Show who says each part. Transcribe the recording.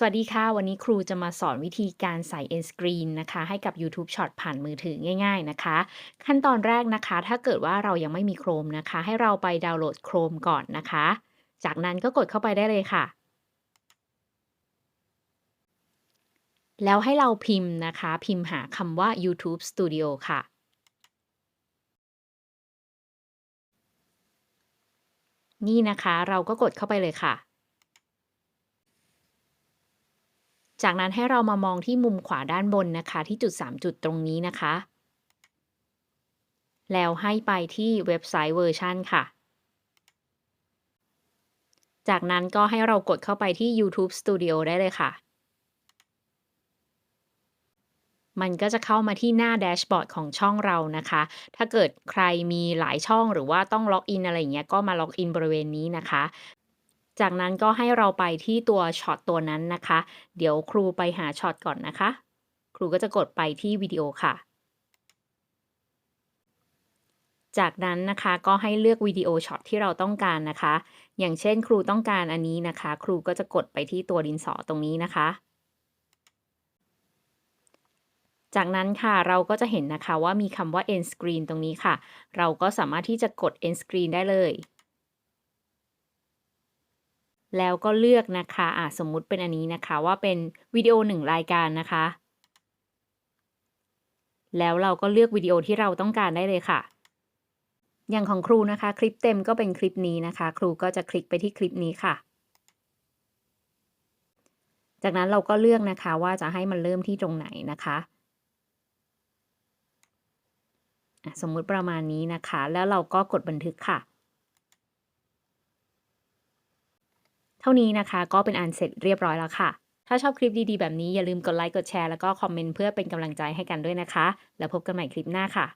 Speaker 1: สวัสดีค่ะ วันนี้ครูจะมาสอนวิธีการใส่ End Screen นะคะ ให้กับ YouTube Short ผ่านมือถือง่าย ๆนะคะ ขั้นตอนแรกนะคะ ถ้าเกิดว่าเรายังไม่มี Chrome นะคะ ให้เราไปดาวน์โหลด Chrome ก่อนนะคะ จากนั้นก็กดเข้าไปได้เลยค่ะ แล้วให้เราพิมพ์นะคะ พิมพ์หาคำว่า YouTube Studio ค่ะนี่นะคะเราก็กดเข้าไปเลยค่ะ จากนั้นให้เรามามองที่มุมขวาด้านบนนะคะ ที่จุด 3 จุดตรงนี้นะคะ แล้วให้ไปที่เว็บไซต์เวอร์ชันค่ะ จากนั้นก็ให้เรากดเข้าไปที่ YouTube Studio ได้เลยค่ะ มันก็จะเข้ามาที่หน้าแดชบอร์ดของช่องเรานะคะ ถ้าเกิดใครมีหลายช่องหรือว่าต้องล็อกอินอะไรอย่างเงี้ยก็มาล็อกอินบริเวณนี้นะคะ จากนั้นก็ให้เราไปที่ตัวช็อตตัวนั้นนะคะ เดี๋ยวครูไปหาช็อตก่อนนะคะ ครูก็จะกดไปที่วิดีโอค่ะ จากนั้นนะคะก็ให้เลือกวิดีโอช็อตที่เราต้องการนะคะ อย่างเช่นครูต้องการอันนี้นะคะ ครูก็จะกดไปที่ตัวดินสอตรงนี้นะคะจากนั้นค่ะเราก็จะเห็นนะคะว่ามีคำว่า end screen ตรงนี้ค่ะ เราก็สามารถที่จะกด end screen ได้เลย แล้วก็เลือกนะคะอะสมมุติเป็นอันนี้นะคะว่าเป็นวิดีโอหนึ่งรายการนะคะ แล้วเราก็เลือกวิดีโอที่เราต้องการได้เลยค่ะ อย่างของครูนะคะ คลิปเต็มก็เป็นคลิปนี้นะคะ ครูก็จะคลิกไปที่คลิปนี้ค่ะ จากนั้นเราก็เลือกนะคะว่าจะให้มันเริ่มที่ตรงไหนนะคะสมมุติประมาณนี้นะคะ แล้วเราก็กดบันทึกค่ะ เท่านี้นะคะ ก็เป็นอันเสร็จเรียบร้อยแล้วค่ะ ถ้าชอบคลิปดีๆแบบนี้อย่าลืมกดไลค์กดแชร์แล้วก็คอมเมนต์เพื่อเป็นกำลังใจให้กันด้วยนะคะ แล้วพบกันใหม่คลิปหน้าค่ะ